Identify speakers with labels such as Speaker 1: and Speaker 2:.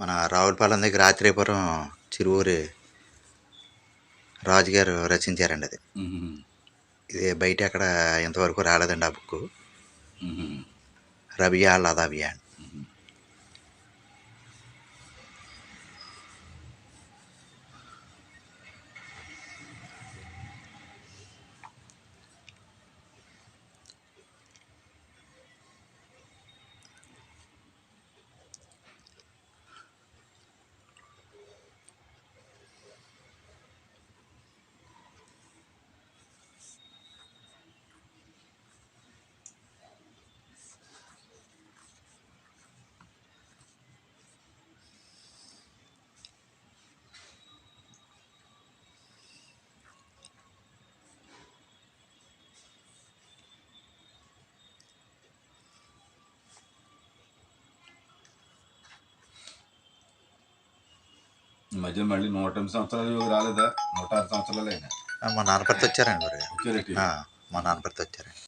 Speaker 1: మన రావులపాలెం దగ్గర ఆత్రేయపురం చిరువురి రాజుగారు రచించారండి అది. ఇది బయట అక్కడ ఇంతవరకు రాలేదండి ఆ బుక్. రబియా లదాబియా అని
Speaker 2: ఈ మధ్య మళ్ళీ నూట ఎనిమిది సంవత్సరాలు యోగి రాలేదా? నూట ఆరు సంవత్సరాలు అయినా
Speaker 1: మా నాన్నపడితే వచ్చారండి మరి
Speaker 2: వచ్చారటి?
Speaker 1: మా నాన్నపడితే వచ్చారండి.